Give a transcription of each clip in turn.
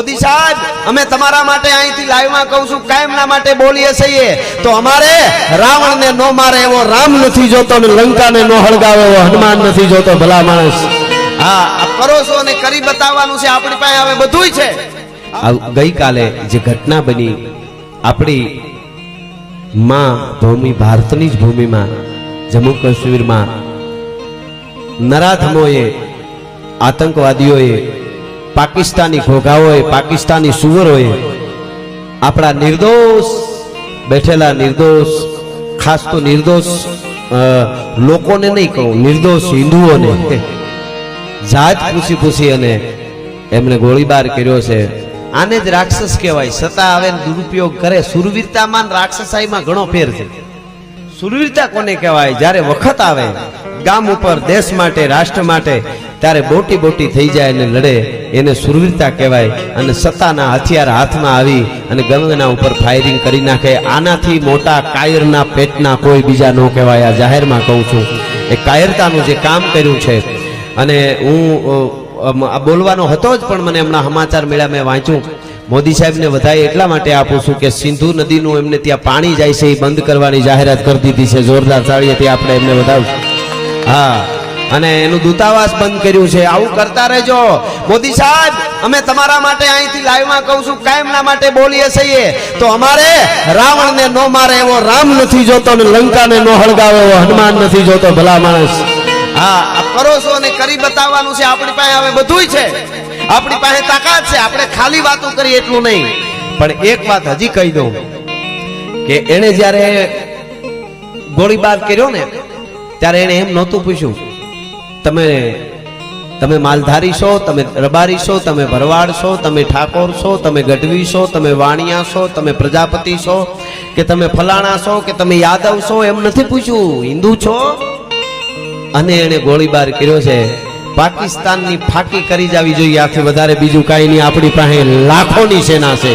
મોદી સાહેબ અમે તમારા માટે અહીંથી લાઈવમાં કહું છું કાયમના માટે બોલીએ છીએ. તો અમારે રાવણને નો મારે એવો રામ નથી જોતો ને લંકાને નો હળગાવે એવો હનુમાન નથી જોતો ભલા માણસ. હા કરો છો અને કરી બતાવવાનું છે આપણી પાસે હવે બધું છે. ગઈકાલે જે ઘટના બની આપણી માં ભૂમિ ભારતની જ ભૂમિમાં જમ્મુ કાશ્મીરમાં નરાધમોએ આતંકવાદીઓએ પાકિસ્તાની ઘોઘાઓએ, પાકિસ્તાની સુવરોએ આપણા નિર્દોષ, બેઠેલા નિર્દોષ, ખાસ તો નિર્દોષ લોકોને નહીં કહું, નિર્દોષ હિન્દુઓને જાત પૂછી પૂછી અને એમણે ગોળીબાર કર્યો છે. આને જ રાક્ષસ કહેવાય. સત્તા આવે દુરુપયોગ કરે. સુરવીરતામાં રાક્ષસાઈમાં ઘણો ફેર છે. સુરવીરતા કોને કહેવાય? જ્યારે વખત આવે ગામ ઉપર દેશ માટે, રાષ્ટ્ર માટે ત્યારે બોટી બોટી થઈ જાય અને લડે. એને સુરવીરતા કહેવાય અને સત્તાના હથિયાર હાથમાં આવી અને ગંગના ઉપર ફાયરિંગ કરી નાખે. આનાથી મોટા કાયરના પેટના કોઈ બીજા ન કહેવાય. આ જાહેરમાં કહું છું. એ કાયરતાનું જે કામ કર્યું છે અને હું બોલવાનો હતો જ પણ મને હમણાં સમાચાર મળ્યા, મેં વાંચ્યું. મોદી સાહેબને વધારે એટલા માટે આપું છું કે સિંધુ નદીનું એમને ત્યાં પાણી જાય છે, એ બંધ કરવાની જાહેરાત કરી દીધી છે. જોરદાર તાળીએથી આપણે એમને વધાવશું. હા. અને એનું દૂતાવાસ બંધ કર્યું છે. આવું કરતા રહેજો. મોદી સાહેબ, અમે તમારા માટે અહીંથી લાઈવમાં કહું છું કાયમના માટે બોલીએ છીએ. તો અમારે રાવણને નો મારે એવો રામ નથી જોતો ને લંકાને નો હળગાવે એવો હનુમાન નથી જોતો, ભલા માણસ. હા કરો છો અને કરી બતાવવાનું છે. આપણી પાસે હવે બધુંય છે. આપણી પાસે તાકાત છે. આપણે ખાલી વાતો કરી એટલું નહીં. પણ એક વાત હજી કહી દઉં કે એણે જ્યારે ગોળીબાર કર્યો ને ત્યારે એણે એમ નહોતું પૂછ્યું, તમે તમે માલધારી છો, તમે રબારી છો, તમે ભરવાડ છો, તમે ઠાકોર છો, તમે ગઢવી છો, તમે વાણિયા છો, તમે પ્રજાપતિ છો, કે તમે ફલાણા છો, કે તમે યાદવ છો? એમ નથી પૂછ્યું. હિન્દુ છો? અને એણે ગોળીબાર કર્યો છે. પાકિસ્તાનની ફાકી કરી જવી જોઈએ. આથી વધારે બીજું કાંઈ નહીં. આપણી પાસે લાખોની સેના છે.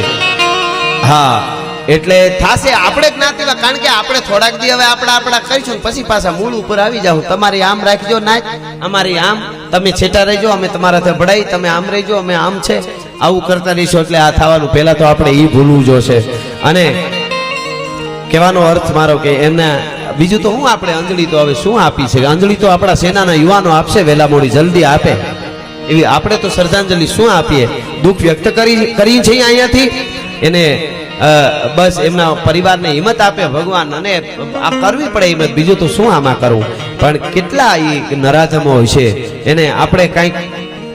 હા. એટલે થાશે આપણે જ્ઞાતિમાં કારણ કે આપણે થોડાક દી હવે આપણા આપણા કરીશું પછી પાછા મૂળ ઉપર આવી જાવ તમારી આમ રાખજો ના અમારી આમ. તમે છેટા રહેજો, અમે તમારાથી ભડાઈ તમે આમ રહેજો, અમે આમ છે. આવું કરતા રહીશું એટલે આ થવાનું. પહેલા તો આપણે એ ભૂલવું જોશે. અને કહેવાનો અર્થ મારો કે એમના બીજું તો હું આપણે અંજળી તો હવે શું આપી છે? અંજલિ તો આપણા સેનાના યુવાનો આપશે વહેલા મોડી જલ્દી આપે. એવી આપણે તો શ્રદ્ધાંજલિ શું આપીએ? દુઃખ વ્યક્ત કરી કરી છે અહીંયાથી એને બસ એમના પરિવારને હિંમત આપે, ભગવાન અને આ કરવી પડે હિંમત બીજું તો શું આમાં કરવું? પણ કેટલા એ નરાધમો હોય છે. એને આપણે કંઈક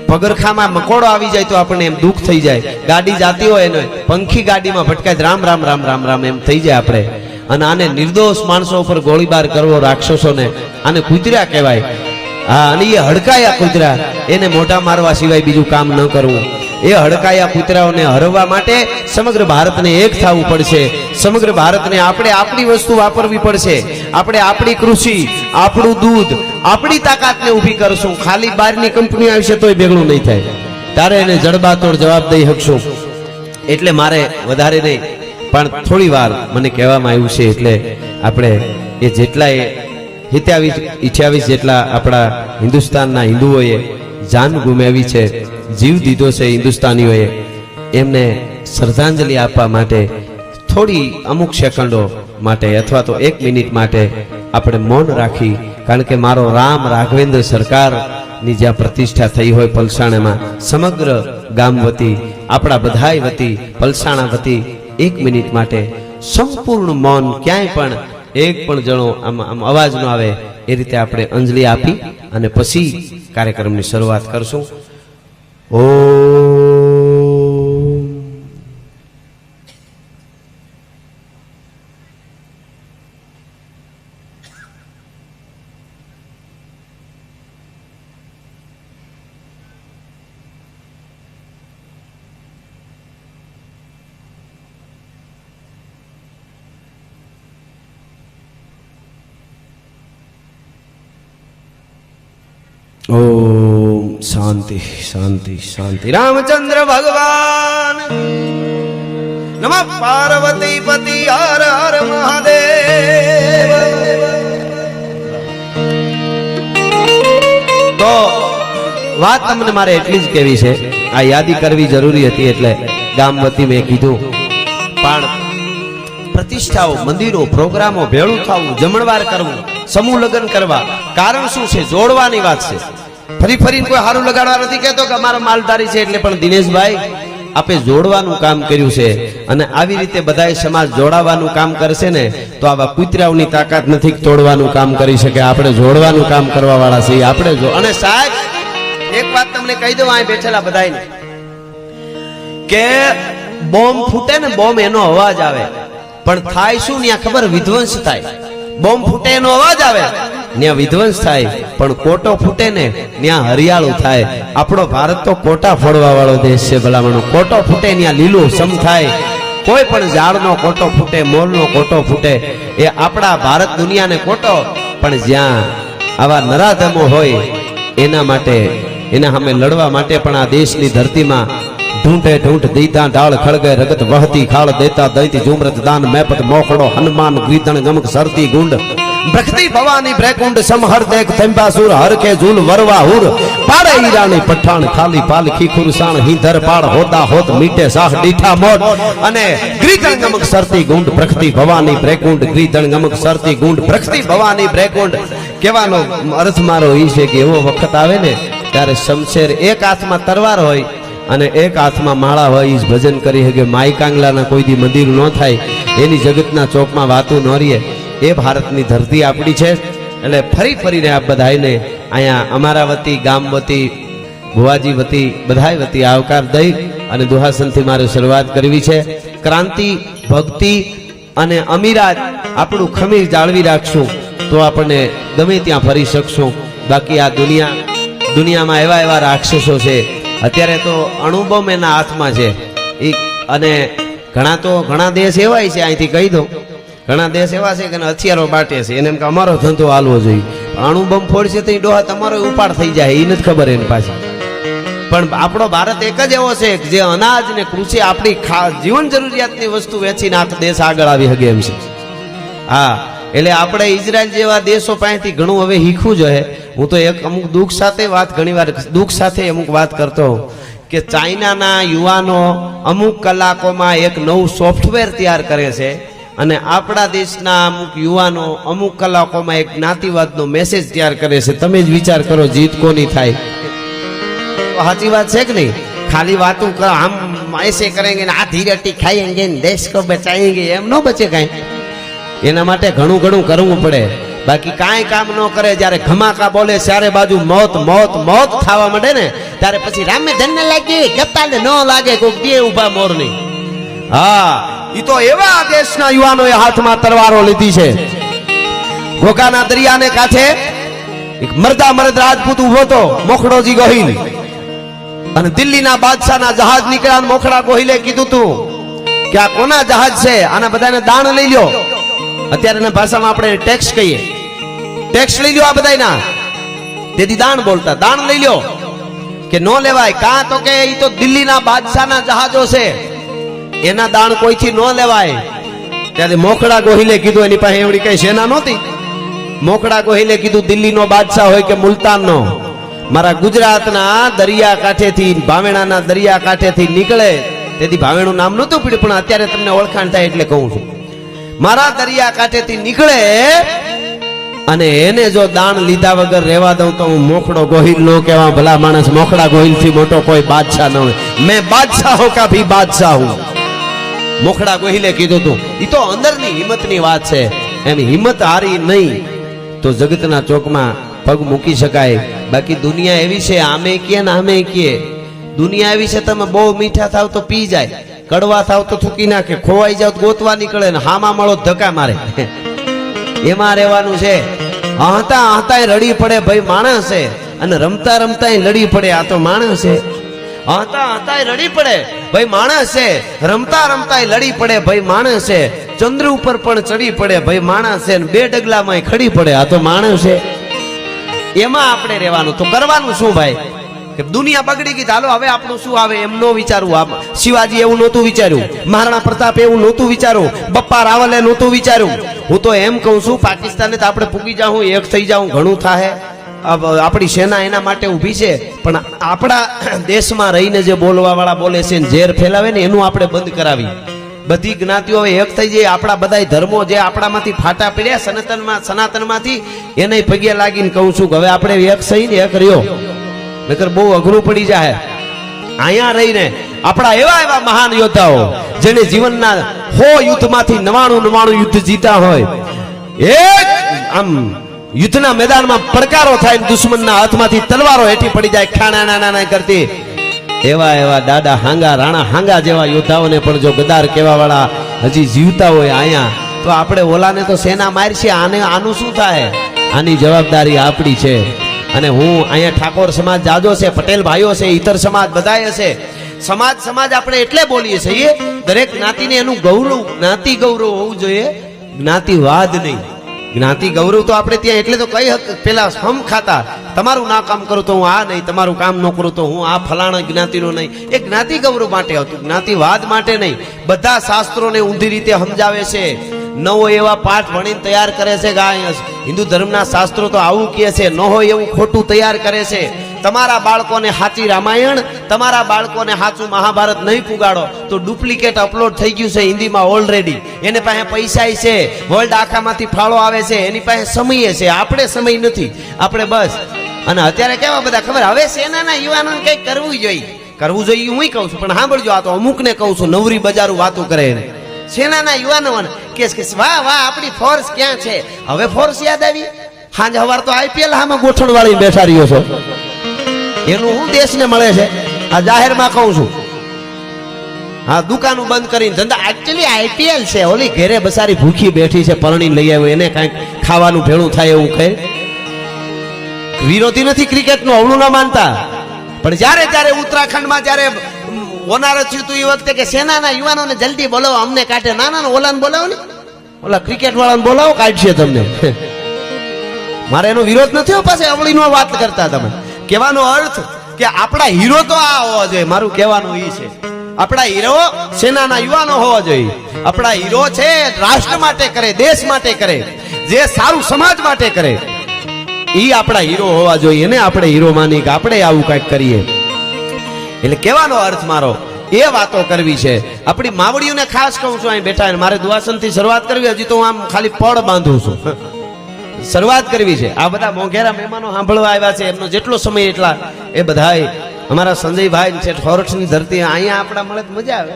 પગરખામાં મકોડો આવી જાય તો આપણને એમ દુઃખ થઈ જાય. ગાડી જાતી હોય એને પંખી ગાડીમાં ભટકાય રામ રામ રામ રામ રામ એમ થઈ જાય આપણે. અને આને નિર્દોષ માણસો ઉપર ગોળીબાર કરવો રાક્ષસોને આને કૂતર્યા કહેવાય. હા, અને એ હડકાયા કૂતરા એને મોઢા મારવા સિવાય બીજું કામ ન કરવું. એ હડકાયા કુતરાઓને હરવા માટે સમગ્ર ભારતને એક થવું પડશે. સમગ્ર ભારતને આપણે આપણી વસ્તુ વાપરવી પડશે. આપણે આપણી કૃષિ, આપણું દૂધ, આપણી તાકાતને ઊભી કરશું. ખાલી બહારની કંપની આવશે તોય ભેગું નહીં થાય. તારે એને જડબાતોડ જવાબ દઈ શકશું. એટલે મારે વધારે નહીં, પણ થોડી વાર મને કહેવામાં આવ્યું છે એટલે આપણે એ જેટલાય સિત્યાવીસ અઠ્યાવીસ જેટલા આપણા હિન્દુસ્તાનના હિન્દુઓએ જાન ગુમાવી છે જીવ દીધો છે હિન્દુસ્તાનીઓએ. એમને શ્રદ્ધાંજલિ આપવા માટે થોડી અમુક સેકન્ડો માટે અથવા તો એક મિનિટ માટે આપણે મૌન રાખી, કારણ કે મારો રામ રાઘવેન્દ્ર સરકારની જ્યાં પ્રતિષ્ઠા થઈ હોય પલસાણામાં, સમગ્ર ગામ વતી, આપણા બધાય વતી, પલસાણા વતી એક મિનિટ માટે સંપૂર્ણ મૌન ક્યાંય પણ એક પણ જણો આમ આમ અવાજ ન આવે, એ રીતે આપણે અંજલિ આપી અને પછી કાર્યક્રમની શરૂઆત કરશું. Om. Om. શાંતિ શાંતિ શાંતિ. રામચંદ્ર ભગવાન. નમ પાર્વતી પતિ હર હર મહાદેવ. તો વાત તમને મારે એટલી જ કેવી છે, આ યાદી કરવી જરૂરી હતી એટલે ગામ વતી મેં કીધું. પણ પ્રતિષ્ઠાઓ, મંદિરો, પ્રોગ્રામો, ભેળું થવું જમણવાર કરવું, સમૂહ લગ્ન કરવા, કારણ શું છે, જોડવાની વાત છે. ફરી ફરી કોઈ સારું લગાડવા નથી કહેતો કે અમારો માલધારી છે એટલે પણ દિનેશભાઈ, આપે જોડવાનું કામ કર્યું છે અને આવી રીતે બધાય સમાજ જોડાવાનું કામ કરશે ને, તો આવા કુતરાઓની તાકાત નથી તોડવાનું કામ કરી શકે. આપણે જોડવાનું કામ કરવા વાળા છીએ. આપણે જો અને સાહેબ, એક વાત તમને કહી દઉં, અહીં બેઠેલા બધાને કે બોમ્બ ફૂટે ને બોમ્બ એનો અવાજ આવે. પણ થાય શું ત્યાં ખબર? વિધ્વંસ થાય. બોમ્બ ફૂટે એનો અવાજ આવે. ત્યાં વિધ્વંસ થાય, પણ કોટો ફૂટે ને ત્યાં હરિયાળું થાય. આપણો ભારત તો કોટા ફોડવા વાળો દેશ છે ભલામણો. કોટો ફૂટે ત્યાં લીલું સમ થાય. કોઈ પણ ઝાડનો કોટો ફૂટે, મોલનો કોટો ફૂટે, એ આપણા ભારત દુનિયાને કોટો. પણ જ્યાં આવા નરાધમો હોય, એના માટે, એના સામે લડવા માટે પણ આ દેશની ધરતીમાં ઢૂંઢે ઢૂંઢ દીધા ઢાળ ખળગે રગત વહતી ખાળ દેતા દૈતી ઝુમરત દાન મેપત મોખડો હનુમાન ગીતણ ગમક સરતી ગુંડ ભક્તિ ભવાની બ્રેકુંડ સમહર દેખ થંબાસુર હર કે ઝૂલ વરવા હુર પાડે ઈરાની પઠાણ, ખાલી પાલખી ખુરસાણ હિંધર પાડ હોતા હોત મીટે સાહ દીઠા મોટ અને ગ્રીતણ ગમક સરતી ગુંડ, ભક્તિ ભવાની બ્રેકુંડ ગ્રીતણ ગમક સરતી ગુંડ, ભક્તિ ભવાની બ્રેકુંડ કહેવાનો અર્થ મારો એ છે કે એવો વખત આવે ને, ત્યારે શમશેર એક હાથમાં તરવાર હોય અને એક હાથમાં માળા હોય ભજન કરી શકે. માઈ કાંગલાના કોઈ દી મંદિર ન થાય, એની જગતના ચોકમાં વાતું ન રહીએ. એ ભારતની ધરતી આપણી છે. એટલે ફરી ફરીને આપ બધાને અહીંયા અમારા વતી, ગામ વતી, ભુવાજી વતી, બધાય વતી આવકાર દઈ અને દુહાસનથી મારે શરૂઆત કરવી છે. ક્રાંતિ, ભક્તિ અને અમીરાત આપણું ખમીર જાળવી રાખશું. તો આપણને ગમે ત્યાં ફરી શકશું. બાકી આ દુનિયા, દુનિયામાં એવા એવા રાક્ષસો છે. અત્યારે તો અણુબમ એના હાથમાં છે. ઈ અને ઘણા તો ઘણા દેશ એવાય છે, અહીંથી કહી દઉં. ઘણા દેશ એવા છે કે હથિયારો બાટે છે. એને એમ કે અમારો ધંધો હાલવો જોઈએ. અણુબોમ ફોડશે તો ડોહા તમારો ઉપાડ થઈ જાય. એ નથી ખબર એની પાછી. પણ આપણો ભારત એક જ એવો છે જે અનાજ ને કૃષિ આપણી ખાસ જીવન જરૂરિયાતની વસ્તુ વેચીને આખો દેશ આગળ આવી શકે એમ છે. હા, એટલે આપણે ઇઝરાયલ જેવા દેશો પાસેથી ઘણું હવે શીખવું જોઈએ હું. તો એક અમુક દુઃખ સાથે વાત ઘણીવાર દુઃખ સાથે અમુક વાત કરતો કે ચાઇનાના યુવાનો અમુક કલાકોમાં એક નવું સોફ્ટવેર તૈયાર કરે છે. અને આપણા દેશના અમુક યુવાનો અમુક કલાકોમાં એક જ્ઞાતિવાદનો મેસેજ તૈયાર કરે છે. તમે જ વિચાર કરો, જીત કોની થાય? સાચી વાત છે કે નહીં? ખાલી વાતું આમ એસે કરેંગે આ ધીરટી ખાઈએંગે ને દેશ કો બચાએંગે એમ ન બચે કાંઈ. એના માટે ઘણું ઘણું કરવું પડે. બાકી કાંઈ કામ ન કરે, જ્યારે ઘમાકા બોલે ત્યારે બાજુ મોત મોત મોત થવા માંડે ને, ત્યારે પછી રામે ધન્ય લાગે ગપ્તાને ન લાગે કોઈક દે ઊભા મોરની. હા ઈ તો એવા દેશના યુવાનોએ હાથમાં તલવારો લીધી છે. ઘોઘાના દરિયાને કાંઠે એક મરદા મરદ રાજપૂત ઊભો હતો, મોખડોજી ગોહિલ. અને દિલ્હીના બાદશાહના જહાજ નીકળ્યા મોખડા ગોહિલે કીધું તું કે આ કોના જહાજ છે? આના બધાને દાણ લઈ લ્યો. અત્યારે એના ભાષામાં આપણે ટેક્સ કહીએ. ટેક્સ લઈ લ્યો આ બધાયના. તેથી દાણ બોલતા, દાણ લઈ લ્યો. કે નો લેવાય. કાં તો કે એ તો દિલ્હીના બાદશાહના જહાજો છે. એના દાણ કોઈથી ન લેવાય. ત્યારે મોખડા ગોહિલે કીધું, એની પાસે એવડી કઈ સેના નહોતી. મોખડા ગોહિલે કીધું, દિલ્હીનો બાદશાહ હોય કે મુલતાનનો. મારા ગુજરાતના દરિયા કાંઠેથી ભાવેણાના દરિયા કાંઠેથી નીકળે. તેથી ભાવેણું નામ નહોતું પીડ્યું, પણ અત્યારે તમને ઓળખાણ થાય એટલે કહું છું. મારા દરિયા કાંઠેથી નીકળે અને એને જો દાણ લીધા વગર રહેવા દઉં તો હું મોખડો ગોહિલ નો કહેવા ભલા માણસ મોખડા ગોહિલથી મોટો કોઈ બાદશાહ ન હોય. મેં બાદશાહ હો કા બાદશાહ હું? મોખડા ગોહિલે કીધું તું? એ તો અંદરની હિંમતની વાત છે. એમ હિંમત હારી નહીં, તો જગતના ચોકમાં પગ મૂકી શકાય. બાકી દુનિયા એવી છે, આમે કીએ ને આમે કીએ. દુનિયા એવી છે, તમે બહુ મીઠા થાવ તો પી જાય. કડવા થાવ તો થૂકી નાખે. ખોવાઈ જાવ તો ગોતવા નીકળે ને હામા મળો ધક્કા મારે. એમાં રહેવાનું છે. હતા હતા રડી પડે ભાઈ માણસ છે. અને રમતા રમતા લડી પડે, આ તો માણસ છે. આહતા હતા રડી પડે. ભાઈ માણસ છે, રમતા રમતા લડી પડે, ભાઈ માણસ છે. ચંદ્ર ઉપર પણ ચડી પડે, ભાઈ માણસ છે બે ડગલામાં ખડી પડે. આ તો માણસ છે. એમાં આપણે રહેવાનું. તો કરવાનું શું ભાઈ? કે દુનિયા બગડી ગઈ ચાલો હવે આપણું શું આવે? એમ નો વિચારવું આમ શિવાજી એવું નહોતું વિચાર્યું. મહારાણા પ્રતાપ એવું નહોતું વિચાર્યું બપ્પા રાવલે નહોતું વિચાર્યું. હું તો એમ કહું છું, પાકિસ્તાને તો આપણે પૂગી જાઉં, એક થઈ જાઉં, ઘણું અબ આપણી સેના એના માટે ઊભી છે, પણ આપણા દેશમાં રહીને જે બોલવા વાળા બોલે છે ઝેર ફેલાવે ને એનું આપણે બંધ કરાવી બધી જ્ઞાતિઓ એક થઈ જાય આપણા બધા ધર્મો જે આપણામાંથી ફાટા પડ્યા સનાતનમાં સનાતનમાંથી, એને પગે લાગીને કહું છું કે હવે આપણે એક સહી ને એક રહ્યો. નકર બહુ અઘરું પડી જાય અહીંયા રહીને આપણા એવા એવા મહાન યોદ્ધાઓ જેને જીવનના હો યુદ્ધમાંથી નવાણું નવાણું યુદ્ધ જીતા હોય. એક, આમ યુદ્ધના મેદાનમાં પડકારો થાય દુશ્મનના હાથમાંથી તલવારો હેઠી પડી જાય, ખાણા નાના કરતી. એવા એવા દાદા હાંગા, રાણા હાંગા જેવા યોદ્ધાઓને પણ જો ગદાર કહેવા વાળા હજી જીવતા હોય અહીંયા તો આપણે ઓલાને તો સેના મારશે, આને આનું શું થાય? આની જવાબદારી આપણી છે. અને હું અહીંયા ઠાકોર સમાજ જાજો છે, પટેલ ભાઈઓ છે ઇતર સમાજ બધાય છે. સમાજ સમાજ આપણે એટલે બોલીએ છીએ, દરેક જ્ઞાતિને એનું ગૌરવ, જ્ઞાતિ ગૌરવ હોવું જોઈએ જ્ઞાતિવાદ નહીં. જ્ઞાતિ ગૌરવ તો આપણે ત્યાં એટલે તો કઈ પેલા હમ ખાતા. તમારું ના કામ કરું તો હું આ નહીં, તમારું કામ ન કરું તો હું આ ફલાણા જ્ઞાતિનો નહીં. એ જ્ઞાતિ ગૌરવ માટે હતું જ્ઞાતિવાદ માટે નહીં. બધા શાસ્ત્રોને ઊંધી રીતે સમજાવે છે. નવો એવા પાઠ ભણીને તૈયાર કરે છે કે હિન્દુ ધર્મના શાસ્ત્રો તો આવું કહે છે, ન હોય એવું ખોટું તૈયાર કરે છે. તમારા બાળકોને સાચી રામાયણ, તમારા બાળકોને સાચું મહાભારત નહીં પુગાડો, તો ડુપ્લિકેટ અપલોડ થઈ ગયું છે હિન્દીમાં ઓલરેડી એને પાસે પૈસા છે વર્લ્ડ આખામાંથી ફાળો આવે છે, એની પાસે સમય છે, આપણે સમય નથી. આપણે બસ. અને અત્યારે કેવા બધા ખબર, હવે સેનાના યુવાનોને કંઈક કરવું જોઈએ. કરવું જોઈએ હું કહું છું, પણ સાંભળજો આ તો અમુકને કહું છું, નવરી બજારું વાતો કરે એને. સેનાના યુવાનો કે વાહ વાહ, આપણી ફોર્સ ક્યાં છે? હવે ફોર્સ યાદ આવી? સાંજ હવાર તો આઈપીએલ હામાં ગોઠણ વાળી બેઠા છો. એનું હું દેશને મળે છે? આ જાહેરમાં કહું છું. હા, દુકાનો બંધ કરીને ધંધા એકચ્યુઅલી આઈપીએલ છે. ઓલી ઘેરે બસારી ભૂખી બેઠી છે પરણી લઈ આવ્યો. એને કાંઈક ખાવાનું ભેળું થાય એવું કહે. વિરોધી નથી ક્રિકેટનું, અવળું ના માનતા. પણ જ્યારે ત્યારે ઉત્તરાખંડમાં જ્યારે ઓનાર થયું હતું એ વખતે કે સેનાના યુવાનોને જલ્દી બોલાવો, અમને કાઢે ના ના ઓલાને બોલાવો ને. ઓલા ક્રિકેટ વાળાને બોલાવો, કાઢશે તમને. મારે એનો વિરોધ નથી પાસે અવળીનો વાત કરતા તમે. કહેવાનો અર્થ કે આપણા હીરો તો આ હોવા જોઈએ, મારું કહેવાનું એ છે. આપણા હીરો સેનાના યુવાનો હોવા જોઈએ. આપણા હીરો છે, રાષ્ટ્ર માટે કરે, દેશ માટે કરે, જે સારું સમાજ માટે કરે. ઈ આપણા હીરો હોવા જોઈએ ને આપણે હીરો માની કે આપણે આવું કંઈક કરીએ. એટલે કહેવાનો અર્થ મારો, એ વાતો કરવી છે. આપણી માવડીઓને ખાસ કહું છું, અહીં બેઠા મારે દુવાસનથી શરૂઆત કરવી, હજી તો હું આમ ખાલી પડ બાંધું છું. શરૂઆત કરવી છે. આ બધા મોંઘેરા મહેમાનો સાંભળવા આવ્યા છે. એમનો જેટલો સમય એટલા એ બધાય અમારા સંજયભાઈ છે ઠોરઠની ધરતી અહીંયા આપણા મળે તો મજા આવે.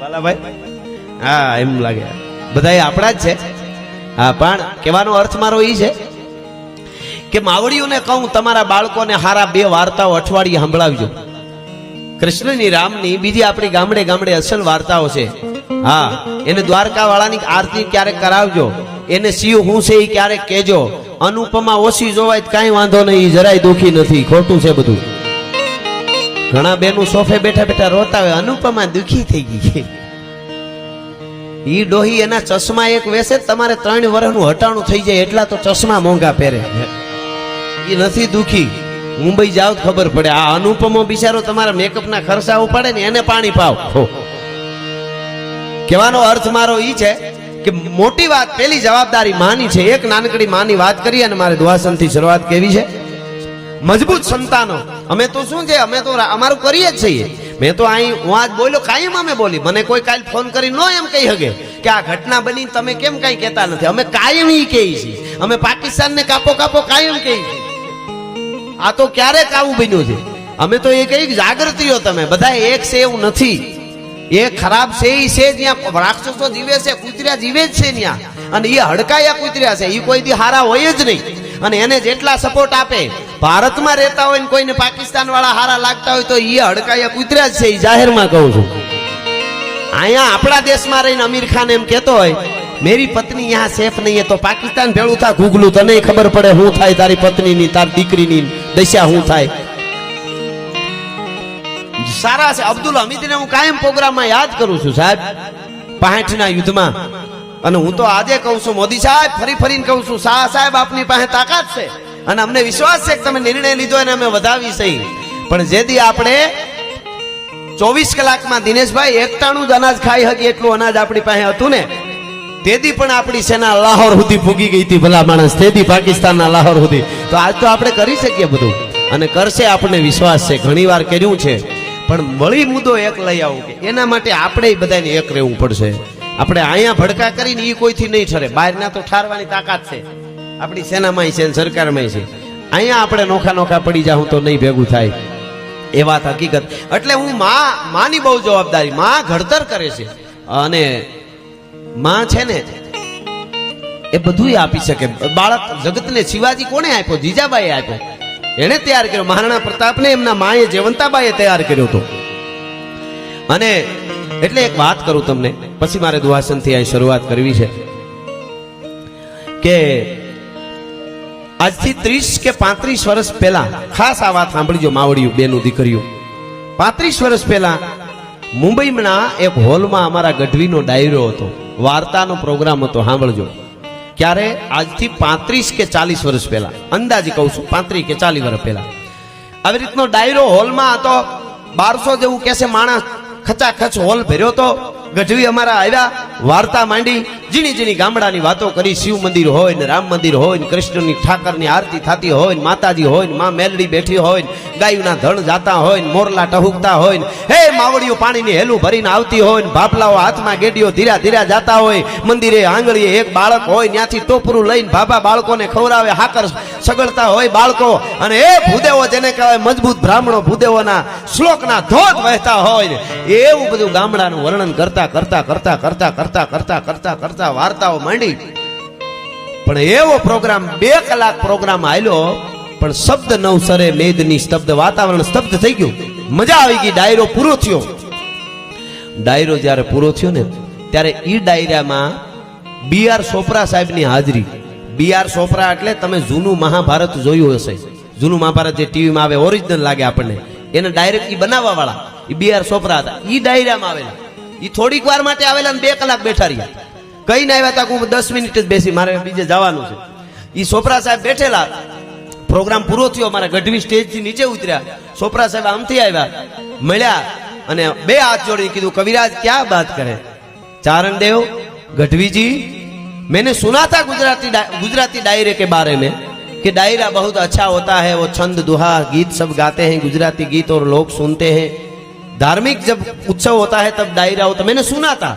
બાલાભાઈ? હા, એમ લાગે. બધા આપણા જ છે. હા, પણ કહેવાનો અર્થ મારો એ છે કે માવડીઓને કહું, તમારા બાળકોને હારા બે વાર્તાઓ અઠવાડિયે સંભળાવજો. કૃષ્ણની રામની બીજી આપણી ગામડે ગામડે અસલ વાર્તાઓ છે. હા, એને દ્વારકા વાળાની આરતી ક્યારેક કરાવજો. એને શિવ હું છે એ ક્યારેક કહેજો, અનુપમા ઓછી જોવાય કાંઈ વાંધો નહીં જરાય દુખી નથી, ખોટું છે બધું. ઘણા બેનું સોફે બેઠા બેઠા રોતા હોય, અનુપમા દુખી થઈ ગઈ ઈ ડોહી એના ચશ્મા એક વેસે, તમારે ત્રણ વર્ષનું હટાણું થઈ જાય, એટલા તો ચશ્મા મોંઘા પહેરે. એ નથી દુખી. મુંબઈ જાવ ખબર પડે, આ અનુપમો બિચારો તમારા મેકઅપના ખર્ચા ઉપાડે ને એને પાણી પાવ. કહેવાનો અર્થ મારો ઈ છે કે મોટી વાત, પેલી જવાબદારી માની છે. એક નાનકડી માની વાત કરી અને મારે દ્વાસનથી શરૂઆત કેવી છે? મજબૂત સંતાનો. અમે તો શું છે? અમે તો અમારું કરીએ જ છીએ. મેં તો અહીં હું આજ બોલ્યો કાયમ અમે બોલી? મને કોઈ કાલ ફોન કરી ન એમ કહી શકે કે આ ઘટના બની તમે કેમ કઈ કહેતા નથી? અમે કાયમ ઈ કહીએ છીએ. અમે પાકિસ્તાનને કાપો કાપો કાયમ કહીએ છીએ. આ તો ક્યારેક આવું બન્યું છે? અમે તો એ કઈ જાગૃતિઓ તમે. બધા એક છે એવું નથી. એ ખરાબ છે એ છે જ્યાં રાક્ષસો જીવે છે કૂતર્યા જીવે જ છે ત્યાં અને એ હડકાયા કૂતર્યા છે એ કોઈ દી હારા હોય જ નહીં. અને એને જેટલા સપોર્ટ આપે, ભારતમાં રહેતા હોય ને કોઈને પાકિસ્તાન વાળા હારા લાગતા હોય તો એ હડકાયા કૂતર્યા જ છે એ જાહેરમાં કહું છું. અહીંયા આપણા દેશમાં રહીને અમીર ખાન એમ કહેતો હોય, મેરી પત્ની યહાં સેફ નહીં તો પાકિસ્તાન ભેળું થા ગુગલું તને ખબર પડે શું થાય તારી પત્નીની, તારી દીકરીની દશા શું થાય. સારા છે. અબ્દુલ હમીદને હું કાયમ પ્રોગ્રામમાં યાદ કરું છું સાહેબ. પાહેઠના યુદ્ધમાં. અને હું તો આજે કહું છું, મોદી સાહેબ, ફરી ફરીને કહું છું, શાહ સાહેબ આપની પાસે તાકાત છે. અને અમને વિશ્વાસ છે કે તમે નિર્ણય લીધો અને અમે વધાવી સહી. પણ જેથી આપણે ચોવીસ કલાકમાં દિનેશભાઈ એકટાણું જ અનાજ ખાઈ હકી એટલું અનાજ આપણી પાસે હતું ને તેદી પણ આપણી સેના લાહોર સુધી ભૂગી ગઈ હતી ભલા માણસ. તેદી પાકિસ્તાનના લાહોર સુધી. તો આજ તો આપણે કરી શકીએ બધું. અને કરશે આપણને વિશ્વાસ છે. ઘણી વાર કર્યું છે. પણ મળી મુદ્દો એક લઈ આવું કે એના માટે આપણે બધાને એક રહેવું પડશે. આપણે અહીંયા ભડકા કરીને એ કોઈથી નહીં ઠરે. બહારના તો ઠારવાની તાકાત છે. આપણી સેનામાંય છે સરકારમાંય છે. અહીંયા આપણે નોખા નોખા પડી જાઉં તો નહીં ભેગું થાય. એ વાત હકીકત. એટલે હું માં, માની બહુ જવાબદારી. માં ઘડતર કરે છે. અને માં છે ને, એ બધું આપી શકે. બાળક જગતને શિવાજી કોણે આપ્યો? જીજાબાઈએ આપ્યો? એણે તૈયાર કર્યો. મહારાણા પ્રતાપને એમના માએ જયવંતાબાઈએ તૈયાર કર્યો હતો. અને એટલે એક વાત કરું તમને. પછી મારે દુહાસનથી અહીં શરૂઆત કરવી છે. કે આજથી ત્રીસ કે પાંત્રીસ વર્ષ પહેલા, ખાસ આ વાત સાંભળીજો માવડિયું, બેનું દીકરીઓ પાંત્રીસ વર્ષ પહેલા મુંબઈના એક હોલમાં અમારા ગઢવીનો ડાયરો હતો. વાર્તાનો પ્રોગ્રામ હતો, સાંભળજો. ક્યારે? આજથી પાંત્રીસ કે ચાલીસ વર્ષ પહેલા. અંદાજે કહું છું, પાંત્રીસ કે ચાલીસ વર્ષ પહેલા. આવી રીતનો ડાયરો હોલમાં હતો. બારસો જેવું કહેશે માણસ. ખચાખચ હોલ ભર્યો હતો ગઢવી અમારા આવ્યા, વાર્તા માંડી. ઝીણી ઝીણી ગામડાની વાતો કરી, શિવ મંદિર હોય ને રામ મંદિર હોય ને કૃષ્ણની ઠાકરની આરતી થતી હોય ને માતાજી હોય ને માં મેલડી બેઠી હોય ને ગાયુના ધણ જાતા હોય ને મોરલા ટહુકતા હોય ને હે માવડીઓ પાણીની હેલું ભરીને આવતી હોય ને ભાપલાઓ હાથમાં ગેડીઓ ધીરા ધીરા જાતા હોય, મંદિરે આંગળીએ એક બાળક હોય ત્યાંથી ટોપરું લઈને ભાભા બાળકોને ખવડાવે, હાકર સગળતા હોય બાળકો અને એ ભૂદેવો જેને કહેવાય મજબૂત બ્રાહ્મણો ભૂદેવોના શ્લોકના ધોધ વહેતા હોય એવું બધું ગામડાનું વર્ણન કરતા કરતા કરતા કરતા કરતા કરતા કરતા કરતા વાર્તાઓ માંડી. પણ એવો પ્રોગ્રામ, બે કલાક પ્રોગ્રામ આવ્યો પણ શબ્દ નવસરે મેદની સ્તબ્ધ વાતાવરણ સ્તબ્ધ થઈ ગયું. મજા આવી ગઈ, ડાયરો પૂરો થયો. ડાયરો જ્યારે પૂરો થયો ને, ત્યારે ઈ ડાયરામાં બી આર સોપરા સાહેબની હાજરી. બી આર સોપરા એટલે તમે જૂનું મહાભારત જોયું હશે. જૂનું મહાભારત જે ટીવીમાં આવે, ઓરિજિનલ લાગે આપણને. એને ડાયરેક્ટ ઈ બનાવવા વાળા એ બી આર સોપરા હતા. ઈ ડાયરામાં આવેલા. એ થોડીક વાર માટે આવેલા ને બે કલાક બેઠા રહ્યા. કઈ આવ્યા તા કે હું દસ મિનિટ જ બેસી મારે બીજે જવાનું છે ઈ ચોપરા સાહેબ બેઠેલા પ્રોગ્રામ પૂરો થયો મારા ગઢવી સ્ટેજ થી નીચે ઉતર્યા ચોપરા સાહેબ આમથી આવ્યા મળ્યા અને બે હાથ જોડીને કીધું કવિરાજ ક્યાં બાત કરે चारण देव गढ़वी जी मैंने सुना था गुजराती डा- गुजराती डायरे के बारे में कि डायरा बहुत अच्छा होता है वो छंद दुहा गीत सब गाते हैं गुजराती गीत और लोग सुनते हैं धार्मिक जब उत्सव होता है तब डायरा होता मैंने सुना था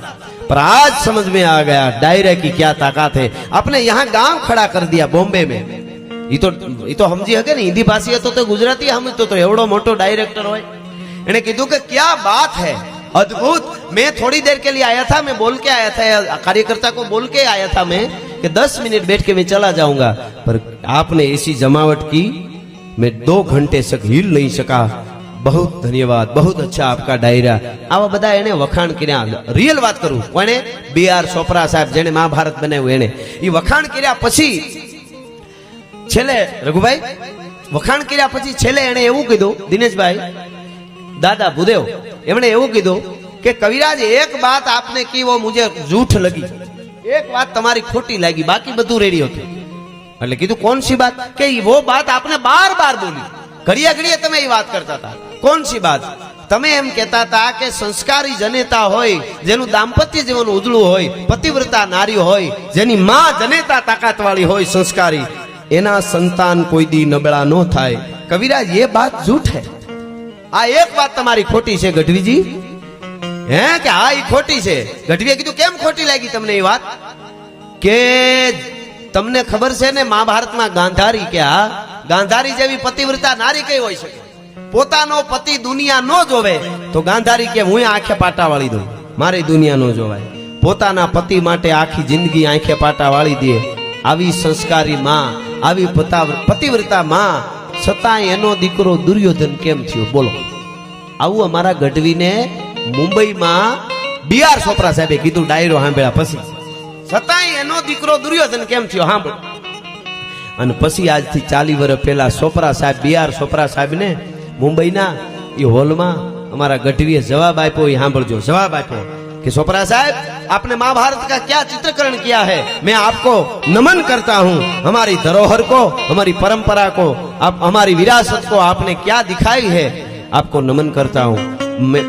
पर आज समझ में आ गया डायरे की क्या ताकत है। आपने यहाँ गाँव खड़ा कर दिया बॉम्बे में। ये तो ये तो समझी हके ने हिंदी भाषी तो, तो गुजराती हम तो, तो एवडो मोटो डायरेक्टर हो कीधु कि क्या बात है? अद्भुत। मैं थोड़ी देर के लिए आया था मैं बोल के आया था कार्यकर्ता को बोल के आया था मैं कि 10 मिनट बैठ के मैं चला जाऊँगा। पर आपने ऐसी जमावट की मैं दो घंटे तक हिल नहीं सका। બહુ ધન્યવાદ બહુ અચ્છા આપકા ડાયરા આવા બધા એને વખાણ કર્યા રિયલ વાત કરું કોણે બી આર સોપરા સાહેબ જેને મહાભારત બનાવ્યું એને એ વખાણ કર્યા પછી છેલ્લે રઘુભાઈ વખાણ કર્યા પછી છેલ્લે એણે એવું કીધું દિનેશભાઈ દાદા ભૂદેવ એમણે એવું કીધું કે કવિરાજ, એક વાત આપને કી વો મુજે જૂઠ લગી. એક વાત તમારી ખોટી લાગી, બાકી બધું રેડી હતું. એટલે કીધું કોણ સી વાત? કે વો વાત આપને બાર બાર બોલી. ઘડિયા ઘડિયા તમે એ વાત કરતા હતા. કોણ સી બાત તમે એમ કહેતા હતા કે સંસ્કારી જનેતા હોય, જેનું દાંપત્ય જીવન ઉજળું હોય, પતિવ્રતા નારી હોય, જેની માં જનેતા તાકાતવાળી હોય સંસ્કારી, એના સંતાન કોઈ દી નબળા ન થાય. કવિરાજ, એ વાત જૂઠ હે. આ એક વાત તમારી ખોટી છે, ગઢવીજી. હે, કે હા એ ખોટી છે? ગઢવીએ કીધું, કેમ ખોટી લાગી તમને એ વાત? કે તમને ખબર છે ને, મહાભારતમાં ગાંધારી કે આ, ગાંધારી જેવી પતિવ્રતા નારી કઈ હોય શકે? પોતાનો પતિ દુનિયા ન જોવે, તો ગાંધારી કે હું આંખે પાટા વાળી દઉં. મારી દુનિયા ન જોવાય. પોતાના પતિ માટે આખી જિંદગી આંખે પાટા વાળી દે. આવી સંસ્કારી માં, આવી પતા- પતિવ્રતા માં છતાંય એનો દીકરો દુર્યોધન કેમ થયો? બોલો. આવું અમારા ગઢવીને મુંબઈમાં બીઆર છોપરા સાહેબે કીધું, ડાયરો સાંભળ્યા પછી. છતાંય એનો દીકરો દુર્યોધન કેમ થયો? સાંભળો અને પછી આજથી ચાલી વર્ષ પહેલા સોપરા સાહેબ બીઆર સોપરા સાહેબને મુંબઈના એ હોલમાં અમારા ગઢવીએ જવાબ આપ્યો એ સાંભળજો જવાબ આપ્યો कि सोपरा साहब आपने महाभारत का क्या चित्रीकरण किया है मैं आपको नमन करता हूँ हमारी धरोहर को हमारी परंपरा को आप हमारी विरासत को आपने क्या दिखाई है आपको नमन करता हूँ मैं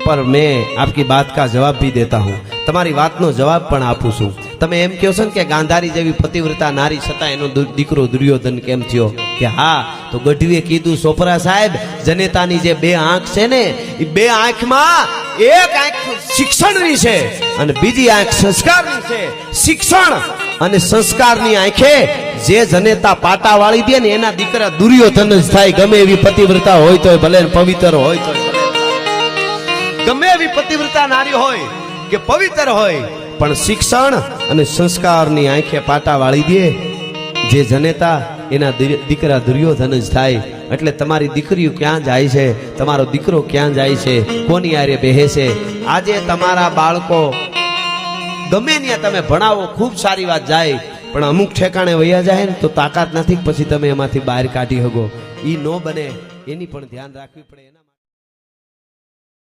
पर मैं आपकी बात का जवाब भी देता हूँ તમારી વાતનો જવાબ પણ આપું છું તમે એમ કહો છો ને કે ગાંધારી જેવી પતિવ્રતા નારી છતાં એનો દીકરો દુર્યોધન કેમ થયો? કે હા, તો ગઢવીએ કીધું, સોપરા સાહેબ, જનેતાની જે બે આંખ છે ને એ બે આંખમાં એક આંખ શિક્ષણની છે અને બીજી આંખ સંસ્કારની છે. શિક્ષણ અને સંસ્કારની આંખે જે જનેતા પાટા વાળી દે ને, એના દીકરા દુર્યોધન જ થાય. ગમે એવી પતિવ્રતા હોય તો ભલે પવિત્ર હોય તો ગમે એવી પતિવ્રતા નારી હોય કે પવિત્ર હોય પણ શિક્ષણ અને સંસ્કારની આંખે પાટા વાળી દે. જે જનેતા એના દીકરા દુર્યોધન જ થાય. એટલે તમારી દીકરીઓ ક્યાં જાય છે? તમારો દીકરો ક્યાં જાય છે? કોની આરે બેહે છે? આજે તમારા બાળકો, ગમે ત્યાં તમે ભણાવો, ખૂબ સારી વાત જાય. પણ અમુક ઠેકાણે વૈયા જાય ને તો તાકાત નથી પછી તમે એમાંથી બહાર કાઢી શકો એ ન બને, એની પણ ધ્યાન રાખવી પડે.